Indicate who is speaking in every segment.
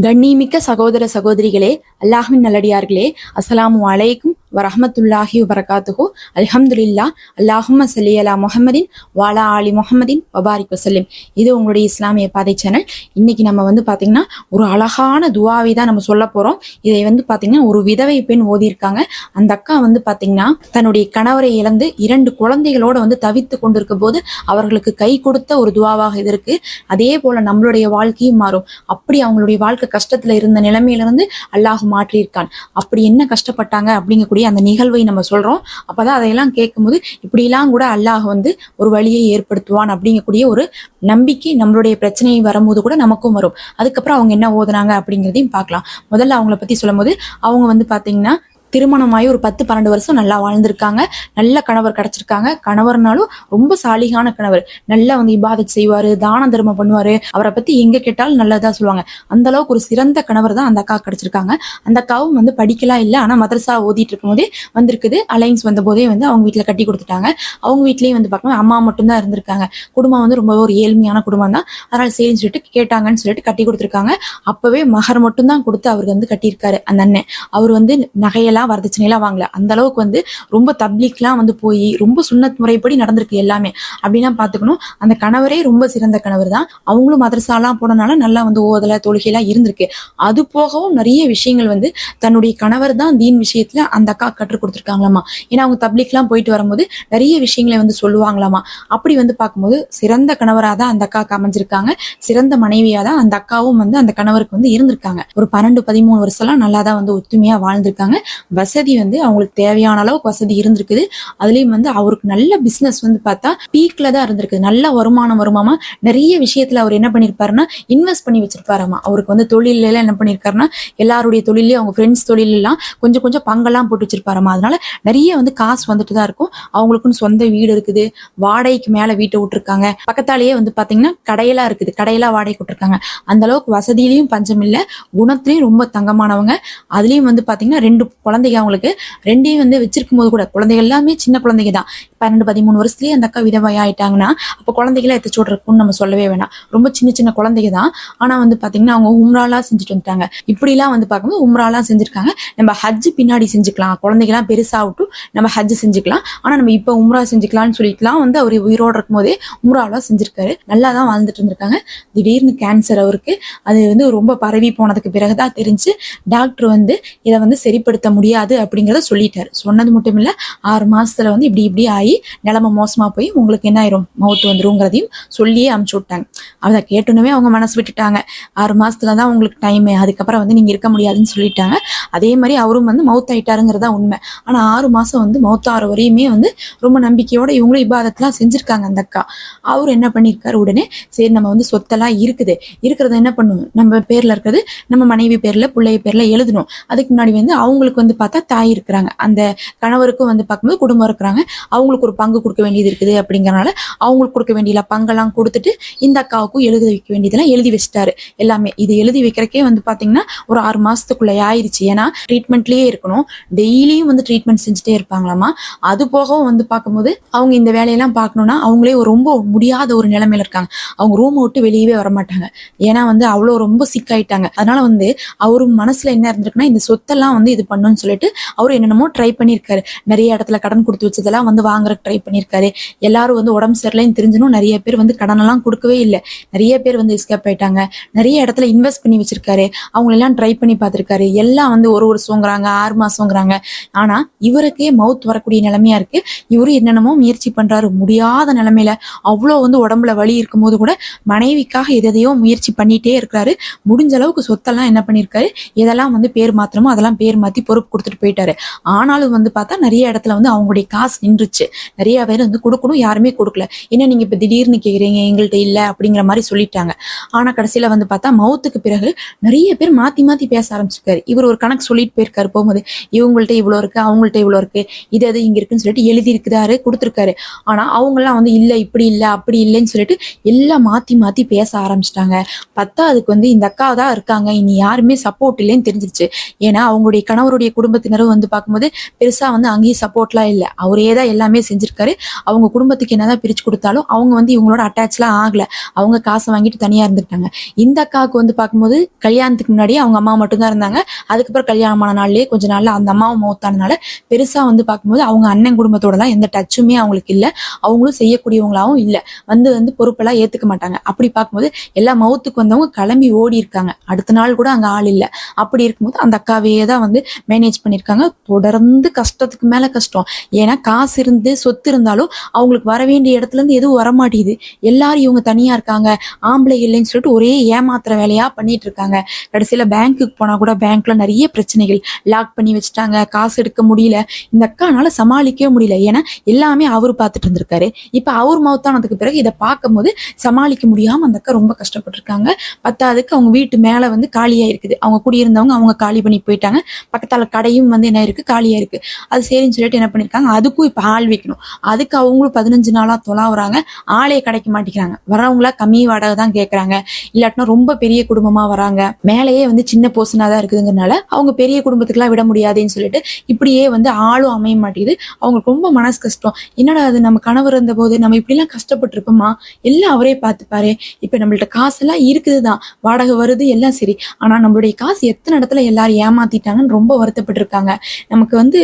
Speaker 1: கண்ணிமிக்க சகோதர சகோதரிகளே அல்லாஹின் நல்லடியார்களே அஸ்லாம் வலைக்கும் வரஹமத்துல்லாஹி வரகாத்துஹு அல்ஹம்துலில்லா. அல்லாஹும்ம சல்லி அலா முஹம்மதின் வாலா ஆலி முஹம்மதின் வபாரிக் வசல்லிம். இது உங்களுடைய இஸ்லாமிய பாதை சேனல் இன்னைக்கு நம்ம வந்து பாத்தீங்கன்னா ஒரு அழகான துவாவை தான் நம்ம சொல்ல போறோம். இதை வந்து பாத்தீங்கன்னா ஒரு விதவை பெண் ஓதியிருக்காங்க. அந்த அக்கா வந்து பாத்தீங்கன்னா தன்னுடைய கணவரை இழந்து இரண்டு குழந்தைகளோட வந்து தவித்து கொண்டிருக்கும் போது அவர்களுக்கு கை கொடுத்த ஒரு துவாவாக இது இருக்கு. அதே போல நம்மளுடைய வாழ்க்கையும் மாறும். அப்படி அவங்களுடைய வாழ்க்கை கஷ்டத்துல இருந்த நிலைமையிலிருந்து அல்லாஹ் மாற்றியிருக்கான். அப்படி என்ன கஷ்டப்பட்டாங்க அப்படிங்கக்கூடிய அந்த நிகழ்வை நம்ம சொல்றோம். அப்போதான் அதையெல்லாம் கேட்கும்போது இப்படிலாம் கூட அல்லாஹ் வந்து ஒரு வழியை ஏற்படுத்துவான் அப்படிங்கக்கூடிய ஒரு நம்பிக்கை நம்மளுடைய பிரச்சனை வரும்போது கூட நமக்கும் வரும். அதுக்கப்புறம் அவங்க என்ன ஓதுனாங்க அப்படிங்கிறதையும் பார்க்கலாம். முதல்ல அவங்கள பத்தி சொல்லும்போது அவங்க வந்து பாத்தீங்கன்னா திருமணமாகி ஒரு பத்து பன்னெண்டு வருஷம் நல்லா வாழ்ந்திருக்காங்க. நல்ல கணவர் கிடைச்சிருக்காங்க. கணவர்னாலும் ரொம்ப சாலிகான கணவர். நல்லா வந்து இபாதத் செய்வார் தான தர்மம் பண்ணுவார். அவரை பற்றி எங்கே கேட்டாலும் நல்லதாக சொல்லுவாங்க. அந்த அளவுக்கு ஒரு சிறந்த கணவர் தான் அந்த அக்கா கிடச்சிருக்காங்க. அந்த அக்காவும் வந்து படிக்கலாம் இல்லை ஆனால் மதரசா ஓதிட்டு இருக்கும்போதே வந்திருக்குது. அலைன்ஸ் வந்த போதே வந்து அவங்க வீட்டில் கட்டி கொடுத்துட்டாங்க. அவங்க வீட்லேயும் வந்து பார்க்கணும் அம்மா மட்டும்தான் இருந்திருக்காங்க. குடும்பம் வந்து ரொம்ப ஒரு ஏழ்மையான குடும்பம் தான். அதனால் சரின்னு சொல்லிட்டு கேட்டாங்கன்னு சொல்லிட்டு கட்டி கொடுத்துருக்காங்க. அப்போவே மகர் மட்டும்தான் கொடுத்து அவருக்கு வந்து கட்டியிருக்காரு அந்த அண்ணன். அவர் வந்து நகையெல்லாம் வரதட்சணையெல்லாம் வாங்கல. அந்த அளவுக்கு வந்து ரொம்ப தப்லீக்லாம் வந்து போய் ரொம்ப சுண்ணத் முறைப்படி நடந்திருக்கு எல்லாமே. அப்படின்னா பார்த்துக்கணும் அந்த கணவரே ரொம்ப சிறந்த கணவர் தான். அவங்களும் மதரசாலாம் போனனால நல்லா வந்து ஓதலை தொழுகையெல்லாம் இருந்திருக்கு. அது போகவும் நிறைய விஷயங்கள் வந்து தன்னுடைய கணவர் தான் தீன் விஷயத்துல அந்த அக்கா கற்றுக் கொடுத்துருக்காங்களாமா. ஏன்னா அவங்க தப்லீக்லாம் போயிட்டு வரும்போது நிறைய விஷயங்களை வந்து சொல்லுவாங்களாமா. அப்படி வந்து பார்க்கும்போது சிறந்த கணவராக தான் அந்த அக்காவுக்கு அமைஞ்சிருக்காங்க. சிறந்த மனைவியாக தான் அந்த அக்காவும் வந்து அந்த கணவருக்கு வந்து இருந்திருக்காங்க. ஒரு பன்னெண்டு பதிமூணு வருஷம்லாம் நல்லா தான் வந்து ஒத்துமையா வாழ்ந்திருக்காங்க. வசதி வந்து அவங்களுக்கு தேவையான அளவுக்கு வசதி இருந்திருக்குது. அதுலேயும் வந்து அவருக்கு நல்ல பிஸ்னஸ் வந்து பார்த்தா பீக்ல தான் இருந்திருக்கு நல்ல வருமானம் வருமாமா? நிறைய விஷயத்துல அவர் என்ன பண்ணிருப்பாருன்னா இன்வெஸ்ட் பண்ணி வச்சிருப்பாராமா? அவருக்கு வந்து தொழிலெல்லாம் என்ன பண்ணிருக்காருன்னா எல்லாருடைய தொழிலையும் அவங்க ஃப்ரெண்ட்ஸ் தொழிலெல்லாம் கொஞ்சம் கொஞ்சம் பங்கெல்லாம் போட்டு வச்சிருப்பாராமா? அதனால நிறைய வந்து காசு வந்துட்டு தான் இருக்கும். அவங்களுக்குன்னு சொந்த வீடு இருக்குது. வாடகைக்கு மேல வீட்டை விட்டுருக்காங்க. பக்கத்தாலேயே வந்து பார்த்தீங்கன்னா கடையெல்லாம் இருக்குது. கடையெல்லாம் வாடகை விட்டுருக்காங்க அந்த அளவுக்கு வசதியிலையும் பஞ்சம் இல்லை. குணத்திலையும் ரொம்ப தங்கமானவங்க. அதுலேயும் வந்து பார்த்தீங்கன்னா ரெண்டு குழந்தை குழந்தைங்க அவங்களுக்கு ரெண்டையும் வந்து வச்சிருக்கும் போது கூட குழந்தைகள் எல்லாமே சின்ன குழந்தைங்க தான். பன்னெண்டு பதிமூணு வருஷத்துலயே அந்த அக்கா விதவை ஆயிட்டாங்கன்னா அப்போ குழந்தைகளை எத்தச்சோடு இருக்கும்னு நம்ம சொல்லவே வேணாம். ரொம்ப சின்ன சின்ன குழந்தைங்க தான். ஆனா வந்து பாத்தீங்கன்னா அவங்க உம்ராலாம் செஞ்சுட்டு வந்துட்டாங்க. இப்படிலாம் வந்து பார்க்கும்போது உம்ராலாம் செஞ்சிருக்காங்க. நம்ம ஹஜ் பின்னாடி செஞ்சுக்கலாம். குழந்தைகளாம் பெருசாகட்டும் நம்ம ஹஜ் செஞ்சுக்கலாம். ஆனா நம்ம இப்போ உம்ரா செஞ்சுக்கலாம்னு சொல்லிட்டுலாம் வந்து அவர் உயிரோடு இருக்கும் போதே உம்ராலாம் செஞ்சிருக்காரு. நல்லா தான் வாழ்ந்துட்டு இருந்திருக்காங்க. திடீர்னு கேன்சர் அவருக்கு. அது வந்து ரொம்ப பரவி போனதுக்கு பிறகுதான் தெரிஞ்சு டாக்டர் வந்து இதை வந்து சரிப்படுத்த முடியாது அப்படிங்கிறத சொல்லிட்டாரு. சொன்னது மட்டும் இல்லை ஆறு மாசத்துல வந்து இப்படி இப்படி ஆகி நிலமை மோசமா போய் உங்களுக்கு என்ன ஆயிரும்? மவுத்து வந்துருங்கிறதையும் சொல்லியே அமுச்சு விட்டாங்க. அதை கேட்டுனுமே அவங்க மனசு விட்டுட்டாங்க. ஆறு மாசத்துல தான் உங்களுக்கு டைம் அதுக்கப்புறம் வந்து நீங்க இருக்க முடியாதுன்னு சொல்லிட்டாங்க. அதே மாதிரி அவரும் வந்து மவுத் ஆயிட்டாருங்கிறதா உண்மை. ஆனா ஆறு மாசம் வந்து மவுத்தாறு வரையுமே வந்து ரொம்ப நம்பிக்கையோட இவங்களும் இபாதத்தெல்லாம் செஞ்சிருக்காங்க அந்த அக்கா. அவர் என்ன பண்ணியிருக்காரு உடனே சரி நம்ம வந்து சொத்தெல்லாம் இருக்குது. இருக்கிறத என்ன பண்ணுவோம் நம்ம பேர்ல இருக்கிறது நம்ம மனைவி பேர்ல பிள்ளை பேர்ல எழுதணும். அதுக்கு முன்னாடி வந்து அவங்களுக்கு வந்து பார்த்தா தாய் இருக்கிறாங்க. அந்த கணவருக்கும் வந்து பார்க்கும்போது குடும்பம் இருக்கிறாங்க. அவங்களுக்கு ஒரு பங்கு கொடுக்க வேண்டியது இருக்குது அப்படிங்கிறனால அவங்களுக்கு கொடுக்க வேண்டிய பங்கெல்லாம் கொடுத்துட்டு இந்த அக்காவுக்கும் எழுதி வைக்க வேண்டியதெல்லாம் எழுதி வச்சிட்டாரு. எல்லாமே. இது எழுதி வைக்கிறக்கே வந்து பார்த்தீங்கன்னா ஒரு ஆறு மாதத்துக்குள்ளே ஆயிடுச்சு ஏன்னா ட்ரீட்மெண்ட்லேயே இருக்கணும். டெய்லியும் வந்து ட்ரீட்மெண்ட் செஞ்சுட்டே இருப்பாங்களாமா? அது போகவும் வந்து பார்க்கும்போது அவங்க இந்த வேலையெல்லாம் பார்க்கணும்னா அவங்களே ரொம்ப முடியாத ஒரு நிலைமையில இருக்காங்க. அவங்க ரூமை விட்டு வெளியவே வர மாட்டாங்க ஏன்னா வந்து அவ்வளோ ரொம்ப சிக்காயிட்டாங்க அதனால வந்து அவரும் மனசுல என்ன இருந்திருக்குன்னா இந்த சொத்தெல்லாம் வந்து இது பண்ணணும்னு சொல்லிட்டு அவர் என்னென்னமோ ட்ரை பண்ணியிருக்காரு. நிறைய இடத்துல கடன் கொடுத்து வச்சதெல்லாம் வந்து வாங்குறதுக்கு ட்ரை பண்ணியிருக்காரு. எல்லாரும் வந்து உடம்பு சரியில்லைன்னு தெரிஞ்சனும் நிறைய பேர் வந்து கடனெல்லாம் கொடுக்கவே இல்லை. நிறைய பேர் வந்து எஸ்கேப் ஆயிட்டாங்க. நிறைய இடத்துல இன்வெஸ்ட் பண்ணி வச்சிருக்காரு. அவங்களெல்லாம் ட்ரை பண்ணி பார்த்துருக்காரு. எல்லாம் வந்து ஒரு வருஷங்கிறாங்க ஆறு மாசங்கிறாங்க ஆனா இவருக்கே மவுத் வரக்கூடிய நிலைமையா இருக்கு. இவரு என்னென்னமோ முயற்சி பண்றாரு. முடியாத நிலைமையில அவ்வளோ வந்து உடம்புல வலி இருக்கும்போது கூட மனைவிக்காக எதையோ முயற்சி பண்ணிட்டே இருக்கிறாரு. முடிஞ்ச அளவுக்கு சொத்தெல்லாம் என்ன பண்ணியிருக்காரு? எதெல்லாம் வந்து பேர் மாத்திரமோ அதெல்லாம் பேர் மாத்தி பொறுப்பு கொடுத்துட்டு போயிட்டாரு. ஆனாலும் வந்து பார்த்தா நிறைய இடத்துல வந்து அவங்களுடைய காசு நின்றுச்சு. நிறைய பேர் வந்து கொடுக்கணும் யாருமே கொடுக்கல. என்ன நீங்க இப்ப திடீர்னு கேக்குறீங்க எங்கள்கிட்ட இல்ல அப்படிங்கிற மாதிரி சொல்லிட்டாங்க. ஆனா கடைசியில வந்து பார்த்தா மவுத்துக்கு பிறகு நிறைய பேர் மாத்தி மாத்தி பேச ஆரம்பிச்சிருக்காரு. இவர் ஒரு கணக்கு சொல்லிட்டு போயிருக்காரு போகும்போது இவங்கள்ட்ட இவ்வளோ இருக்கு அவங்கள்ட்ட இவ்வளோ இருக்கு இது அது இங்க இருக்குன்னு சொல்லிட்டு எழுதி இருக்குதாரு கொடுத்துருக்காரு. ஆனா அவங்களாம் வந்து இல்ல இப்படி இல்ல அப்படி இல்லைன்னு சொல்லிட்டு எல்லாம் மாத்தி மாத்தி பேச ஆரம்பிச்சிட்டாங்க. பத்தாவதுக்கு வந்து இந்த அக்கா தான் இருக்காங்க. இனி யாருமே சப்போர்ட் இல்லைன்னு தெரிஞ்சிருச்சு. ஏன்னா அவங்களுடைய கணவருடைய குடும்பத்தினரும் வந்து பார்க்கும்போது பெருசாக வந்து அங்கேயும் சப்போர்ட்லாம் இல்லை. அவரே தான் எல்லாமே செஞ்சிருக்காரு. அவங்க குடும்பத்துக்கு என்னதான் பிரித்து கொடுத்தாலும் அவங்க வந்து இவங்களோட அட்டாச்லாம் ஆகலை. அவங்க காசை வாங்கிட்டு தனியாக இருந்துட்டாங்க. இந்த அக்காவுக்கு வந்து பார்க்கும்போது கல்யாணத்துக்கு முன்னாடி அவங்க அம்மா மட்டும்தான் இருந்தாங்க. அதுக்கப்புறம் கல்யாணமான நாள்லயே கொஞ்ச நாள்ல அந்த அம்மாவும் மௌத்தானனால பெருசாக வந்து பார்க்கும்போது அவங்க அண்ணன் குடும்பத்தோடலாம் எந்த டச்சுமே அவங்களுக்கு இல்லை. அவங்களும் செய்யக்கூடியவங்களாவும் இல்லை. வந்து வந்து பொறுப்பெல்லாம் ஏற்றுக்க மாட்டாங்க. அப்படி பார்க்கும்போது எல்லா மவுத்துக்கு வந்தவங்க கிளம்பி ஓடி இருக்காங்க. அடுத்த நாள் கூட அங்கே ஆள் இல்லை. அப்படி இருக்கும்போது அந்த அக்காவே தான் வந்து மேனேஜ் பண்ணியிருக்காங்க தொடர்ந்து கஷ்டத்துக்கு மேல கஷ்டம். ஏன்னா காசு இருந்து சொத்து இருந்தாலும் அவங்களுக்கு வர வேண்டிய இடத்துல இருந்து எதுவும் வர மாட்டேங்குது எல்லாரும் இவங்க தனியா இருக்காங்க. ஆம்பளை இல்லைன்னு சொல்லிட்டு ஒரே ஏமாத்துற வேலையா பண்ணிட்டு இருக்காங்க. கடைசியில பேங்க்குக்கு போனா கூட பேங்க்ல நிறைய பிரச்சனைகள். லாக் பண்ணி வச்சுட்டாங்க. காசு எடுக்க முடியல. இந்த அக்கானால சமாளிக்கவே முடியல. ஏன்னா எல்லாமே அவர் பார்த்துட்டு இருந்திருக்காரு. இப்ப அவர் மௌத்தானதுக்கு பிறகு இதை பார்க்கும்போது சமாளிக்க முடியாமல் அந்த அக்கா ரொம்ப கஷ்டப்பட்டிருக்காங்க. பத்தாவதுக்கு அவங்க வீட்டு மேல வந்து காலியா இருக்குது அவங்க குடியிருந்தவங்க அவங்க காலி பண்ணி போயிட்டாங்க. பக்கத்தால் கடையும் வந்து என்ன இருக்கு? காலியா இருக்கு. அது சரின்னு சொல்லிட்டு என்ன பண்ணிருக்காங்க? அதுக்கும் இப்ப ஆள் வைக்கணும். அதுக்கு அவங்களும் பதினஞ்சு நாளா தொலாவுறாங்க. ஆளே கிடைக்க மாட்டேங்கிறாங்க. வரவங்களா கம்மி வாடகை தான் கேக்குறாங்க. இல்லாட்டினா ரொம்ப பெரிய குடும்பமா வராங்க. மேலேயே வந்து சின்ன போர்ஷனா தான் இருக்குதுங்கிறனால அவங்க பெரிய குடும்பத்துக்குலாம் விட முடியாதுன்னு சொல்லிட்டு இப்படியே வந்து ஆளும் அமைய மாட்டேங்குது. அவங்களுக்கு ரொம்ப மனசு கஷ்டம். என்னடா அது நம்ம கணவர் இருந்த போது நம்ம இப்படிலாம் கஷ்டப்பட்டிருப்போமா? எல்லாம் அவரே பார்த்துப்பாரு. இப்ப நம்மள்ட்ட காசெல்லாம் இருக்குதுதான். வாடகை வருது எல்லாம் சரி. ஆனா நம்மளுடைய காசு எத்தனை இடத்துல எல்லாரும் ஏமாத்திட்டாங்கன்னு ரொம்ப வருத்தப்பட்டிருக்காங்க நமக்கு வந்து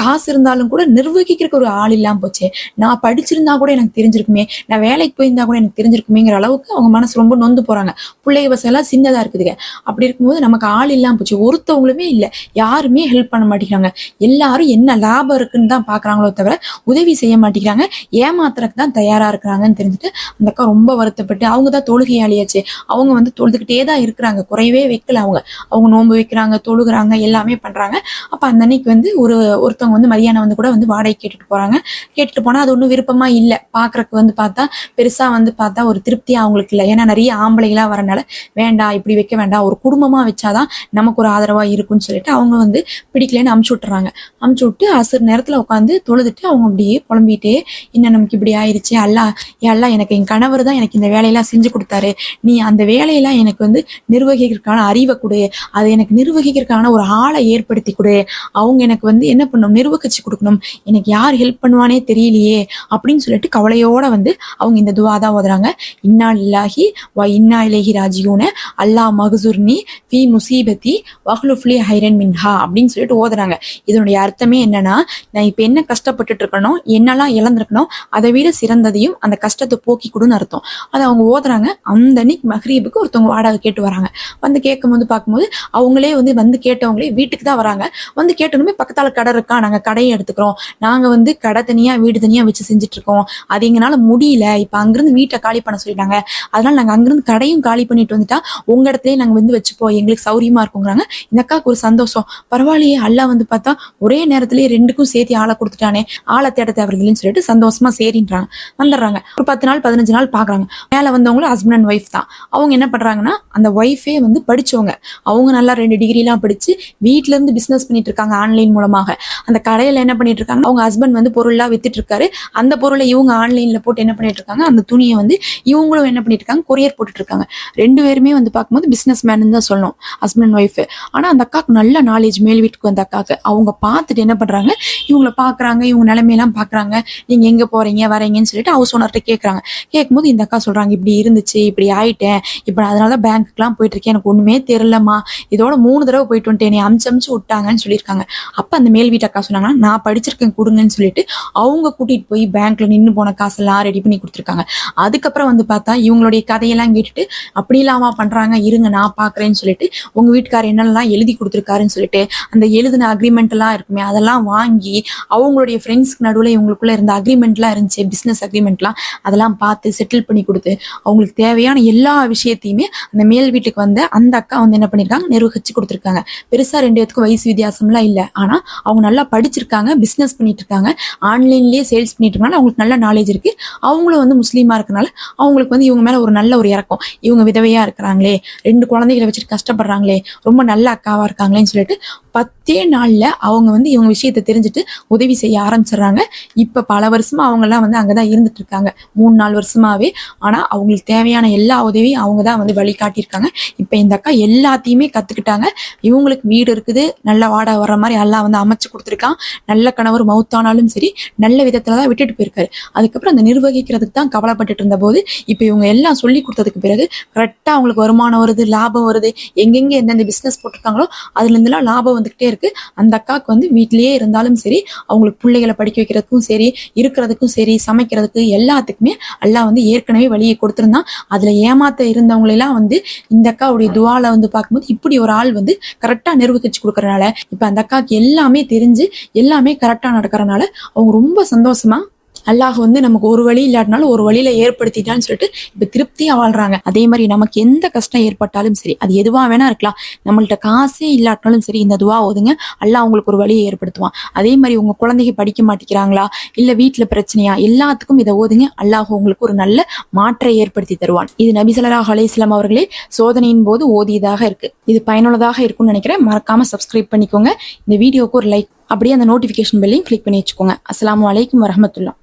Speaker 1: காசு இருந்தாலும் கூட நிர்வகிக்கிறதுக்கு ஒரு ஆள் இல்லாமல் போச்சு. நான் படிச்சிருந்தா கூட எனக்கு தெரிஞ்சிருக்குமே. நான் வேலைக்கு போயிருந்தா கூட எனக்கு தெரிஞ்சிருக்குமேங்கிற அளவுக்கு அவங்க மனசு ரொம்ப நொந்து போறாங்க. பிள்ளைய வசெல்லாம் சின்னதாக சின்னதா இருக்குதுங்க. அப்படி இருக்கும்போது நமக்கு ஆள் இல்லாம போச்சு. ஒருத்தவங்களுமே இல்லை. யாருமே ஹெல்ப் பண்ண மாட்டேங்கிறாங்க. எல்லாரும் என்ன லாபம் இருக்குன்னு தான் பாக்குறாங்களோ தவிர உதவி செய்ய மாட்டேங்கிறாங்க. ஏமாத்துறதுக்கு தான் தயாரா இருக்கிறாங்கன்னு தெரிஞ்சுட்டு அந்த அக்கா ரொம்ப வருத்தப்பட்டு அவங்க தான் தொழுகையாளியாச்சு. அவங்க வந்து தொழுதுகிட்டே தான் இருக்கிறாங்க. குறையவே வைக்கல அவங்க. அவங்க நோன்பு வைக்கிறாங்க தொழுகிறாங்க எல்லாமே பண்றாங்க. அப்ப அந்த அன்னைக்கு வந்து ஒரு ஒருத்தவங்க வந்து மதியானம் வந்து கூட வந்து வாடகை கேட்டுட்டு போறாங்க. கேட்டுட்டு போனா அது ஒன்றும் விருப்பமா இல்லை. பாக்குறக்கு வந்து பார்த்தா பெருசா வந்து பார்த்தா ஒரு திருப்தியா அவங்களுக்கு இல்லை. ஏன்னா நிறைய ஆம்பளைகளா வரனால வேண்டாம் இப்படி வைக்க வேண்டாம். ஒரு குடும்பமா வச்சாதான் நமக்கு ஒரு ஆதரவா இருக்கும்னு சொல்லிட்டு அவங்க வந்து பிடிக்கலன்னு அமுச்சு விட்டுறாங்க. அமுச்சு விட்டு அசர் நேரத்துல உட்காந்து தொழுதுட்டு அவங்க அப்படியே புலம்பிட்டே என்ன நமக்கு இப்படி ஆயிடுச்சு அல்லா அல்லா எனக்கு என் கணவர் தான் எனக்கு இந்த வேலையெல்லாம் செஞ்சு கொடுத்தாரு. நீ அந்த வேலையெல்லாம் எனக்கு வந்து நிர்வகிக்கிறதுக்கான அறிவை கொடு. அதை எனக்கு நிர்வகிக்கிறதுக்கான ஒரு ஆளை ஏற்படுத்தி கொடு அவங்க எனக்கு வந்து என்ன பண்ணணும்? நிர்வகிச்சு கொடுக்கணும். எனக்கு யார் ஹெல்ப் பண்ணுவானே தெரியலையே அப்படின்னு சொல்லிட்டு கவலையோட வந்து அவங்க இந்த துவா தான் ஓதுறாங்க. இன்னா இல்லாஹி வ இன்னா இலேஹி ராஜியூன. அல்லாஹ் மகசூர்னி ஃபி முசீபத்தி வஹ்லுஃப்லி ஹைரன் மின்ஹா அப்படின்னு சொல்லிட்டு ஓதுறாங்க. இதனுடைய அர்த்தமே என்னன்னா நான் இப்போ என்ன கஷ்டப்பட்டுட்டு இருக்கணும் என்னெல்லாம் இழந்திருக்கணும் அதை விட சிறந்ததையும் அந்த கஷ்டத்தை போக்கி கொடுன்னு அர்த்தம். அதை அவங்க ஓதுறாங்க. அந்த அன்னைக்கு மஹ்ரீபுக்கு ஒருத்தவங்க வாடகை கேட்டு வராங்க. வந்து கேட்கும் போது பார்க்கும்போது அவங்களே வந்து வந்து கேட்டவங்களே வீட்டுக்கு தான் வராங்க. வந்து கேட்டணுமே பக்கத்தால கடை இருக்கா? நாங்க கடையை எடுத்துக்கிறோம். நாங்க வந்து கடை தனியா வீடு தனியா வச்சு செஞ்சுட்டு இருக்கோம் அது எங்களால முடியல. இப்ப அங்கேருந்து வீட்டை காலி பண்ண சொல்லிட்டாங்க. அதனால நாங்க அங்கேருந்து கடையும் காலி பண்ணிட்டு வந்துட்டா உங்க இடத்துலயே நாங்க வந்து வச்சுப்போம் எங்களுக்கு சௌரியமாக இருக்குங்கிறாங்க. இந்த அக்காவுக்கு ஒரு சந்தோஷம். பரவாயில்லையே அல்லா வந்து பார்த்தா ஒரே நேரத்திலேயே ரெண்டுக்கும் சேர்த்து ஆளை கொடுத்துட்டானே. ஆளை தேட தேவையில்லைன்னு சொல்லிட்டு சந்தோஷமா சரின்றாங்க. வந்துடுறாங்க. ஒரு பத்து நாள் பதினஞ்சு நாள் பாக்குறாங்க. மேல வந்தவங்களும் ஹஸ்பண்ட் அண்ட் ஒய்ஃப் தான். அவங்க என்ன பண்றாங்கன்னா அந்த ஒய்ஃபே வந்து படிச்சவங்க. அவங்க நல்லா ரெண்டு டிகிரிலாம் படிச்சு வீட்டிலேருந்து இருந்து பிஸ்னஸ் பண்ணிட்டு இருக்காங்க ஆன்லைன் மூலமாக. அந்த கடையில் என்ன பண்ணிட்டு இருக்காங்க அவங்க ஹஸ்பண்ட் வந்து பொருள்லாம் வித்துட்டு இருக்காரு அந்த பொருளை இவங்க ஆன்லைன்ல போட்டு என்ன பண்ணிட்டு இருக்காங்க அந்த துணியை வந்து இவங்களும் என்ன பண்ணிட்டு இருக்காங்க கொரியர் போட்டுட்டு இருக்காங்க ரெண்டு பேருமே வந்து பார்க்கும்போது பிஸ்னஸ் மேன் தான் சொல்லணும் ஹஸ்பண்ட் அண்ட் ஒய்ஃப் ஆனா அந்த அக்காவுக்கு நல்ல நாலேஜ் மேல் வீட்டுக்கு வந்த அக்காவுக்கு அவங்க பார்த்துட்டு என்ன பண்றாங்க இவங்கள பாக்குறாங்க இவங்க நிலைமையெல்லாம் பாக்குறாங்க நீங்க எங்க போறீங்க வரீங்கன்னு சொல்லிட்டு ஹவுஸ் ஓனர்கிட்ட கேட்குறாங்க கேட்கும்போது இந்த அக்கா சொல்றாங்க இப்படி இருந்துச்சு இப்படி ஆயிட்டேன். இப்ப அதனால பேங்க்குலாம் போயிட்டு இருக்கேன் எனக்கு ஒண்ணுமே தெரியலம்மா. இதோட மூணு தடவை போயிட்டு வந்துட்டேன் நீ அமிச்சு அமிச்சு விட்டாங்கன்னு சொல்லியிருக்காங்க. அப்ப அந்த மேல் வீட்டு அக்கா சொன்னாங்கன்னா நான் படிச்சிருக்கேன் கொடுங்கன்னு சொல்லிட்டு அவங்க கூட்டிட்டு போய் பேங்க்ல நின்னு போன காசெல்லாம் ரெடி பண்ணி கொடுத்துருக்காங்க. அதுக்கப்புறம் வந்து பார்த்தா இவங்களுடைய கதையெல்லாம் கேட்டுட்டு அப்படி இல்லாம பண்றாங்க இருங்க நான் பாக்குறேன்னு சொல்லிட்டு உங்க வீட்டுக்காரர் என்னெல்லாம் எழுதி கொடுத்துருக்காருன்னு சொல்லிட்டு அந்த எழுதின அக்ரிமெண்ட் எல்லாம் இருக்குமே அதெல்லாம் வாங்கி அவங்களுடைய ஃப்ரெண்ட்ஸ்க்கு நடுவில் இவங்களுக்குள்ள இருந்த அக்ரிமெண்ட்லாம் இருந்துச்சு பிஸ்னஸ் அக்ரிமெண்ட்லாம் அதெல்லாம் பார்த்து செட்டில் பண்ணி கொடுத்து அவங்களுக்கு தேவையான எல்லா விஷயத்தையுமே அந்த மேல் வீட்டுக்கு வந்து அந்த அக்கா வந்து என்ன பண்ணிருக்காங்க நிர்வகிச்சு கொடுத்துருக்காங்க. பெருசா ரெண்டு பேத்துக்கும் வயசு வித்தியாசம்லாம் இல்லை. ஆனா அவங்க நல்லா படிச்சிருக்காங்க பிசினஸ் பண்ணிட்டு இருக்காங்க ஆன்லைன்லயே சேல்ஸ் பண்ணிட்டு இருக்கனால அவங்களுக்கு நல்ல நாலேஜ் இருக்கு. அவங்களும் வந்து முஸ்லீமா இருக்கனால அவங்களுக்கு வந்து இவங்க மேல ஒரு நல்ல ஒரு இறக்கம். இவங்க விதவையா இருக்கிறாங்களே ரெண்டு குழந்தைகளை வச்சுட்டு கஷ்டப்படுறாங்களே ரொம்ப நல்ல அக்காவா இருக்காங்களேன்னு சொல்லிட்டு பத்தே நாள்ல அவங்க வந்து இவங்க விஷயத்தை தெரிஞ்சுட்டு உதவி செய்ய ஆரம்பிச்சிடுறாங்க. இப்ப பல வருஷமா அவங்க எல்லாம் வந்து அங்கதான் இருந்துட்டு இருக்காங்க மூணு நாலு வருஷமாவே. ஆனா அவங்களுக்கு தேவையான எல்லா உதவியும் அவங்க தான் வந்து வழிகாட்டியிருக்காங்க இப்ப இந்த அக்கா எல்லாத்தையுமே கத்துக்கிட்டாங்க. இவங்களுக்கு வீடு இருக்குது. நல்ல வாடகை வர்ற மாதிரி எல்லாம் வந்து அமைச்சு கொடுத்துருக்கான். நல்ல கணவர் மவுத்தானாலும் சரி நல்ல விதத்தில் தான் விட்டுட்டு போயிருக்காரு. அதுக்கப்புறம் அந்த நிர்வகிக்கிறதுக்கு தான் கவலைப்பட்டுட்டு இருந்த போது இப்போ இவங்க எல்லாம் சொல்லி கொடுத்ததுக்கு பிறகு கரெக்டாக அவங்களுக்கு வருமானம் வருது லாபம் வருது. எங்கெங்க எந்தெந்த பிஸ்னஸ் போட்டிருக்காங்களோ அதுல லாபம் லாபம் வந்துகிட்டே இருக்கு. அந்த அக்காவுக்கு வந்து வீட்டிலேயே இருந்தாலும் சரி அவங்களுக்கு பிள்ளைகளை படிக்க வைக்கிறதுக்கும் சரி இருக்கிறதுக்கும் சரி சமைக்கிறதுக்கு எல்லாத்துக்குமே எல்லாம் வந்து ஏற்கனவே வழியை கொடுத்துருந்தான். அதுல ஏமாத்த இருந்தவங்களெல்லாம் வந்து இந்த அக்காவுடைய துவால வந்து பார்க்கும்போது இப்படி ஒரு ஆள் வந்து கரெக்டா நிர்வகிச்சு கொடுக்கறனால இப்ப அந்த அக்காவுக்கு எல்லாமே தெரிஞ்சு எல்லாமே கரெக்டா நடக்கிறனால அவங்க ரொம்ப சந்தோஷமா அல்லாஹ் வந்து நமக்கு ஒரு வழி இல்லாட்டினாலும் ஒரு வழியில ஏற்படுத்திட்டான்னு சொல்லிட்டு இப்ப திருப்தியா வாழ்றாங்க. அதே மாதிரி நமக்கு எந்த கஷ்டம் ஏற்பட்டாலும் சரி அது எதுவா வேணா இருக்கலாம். நம்மள்ட்ட காசே இல்லாட்டினாலும் சரி இந்த துவா ஓதுங்க. அல்லாஹ் உங்களுக்கு ஒரு வழியை ஏற்படுத்துவான். அதே மாதிரி உங்க குழந்தைங்க படிக்க மாட்டேங்கிறாங்களா இல்ல வீட்டுல பிரச்சனையா எல்லாத்துக்கும் இதை ஓதுங்க. அல்லாஹ் உங்களுக்கு ஒரு நல்ல மாற்றை ஏற்படுத்தி தருவான். இது நபி ஸல்லல்லாஹு அவர்களே சோதனையின் போது ஓதியதாக இருக்கு. இது பயனுள்ளதாக இருக்கும்னு நினைக்கிறேன். மறக்காம சப்ஸ்கிரைப் பண்ணிக்கோங்க. இந்த வீடியோக்கு ஒரு லைக் அப்படியே அந்த நோட்டிஃபிகேஷன் பெல்லையும் கிளிக் பண்ணி வச்சுக்கோங்க. அஸ்லாம் அலைக்கும் வரஹ்மத்துல்லாஹ்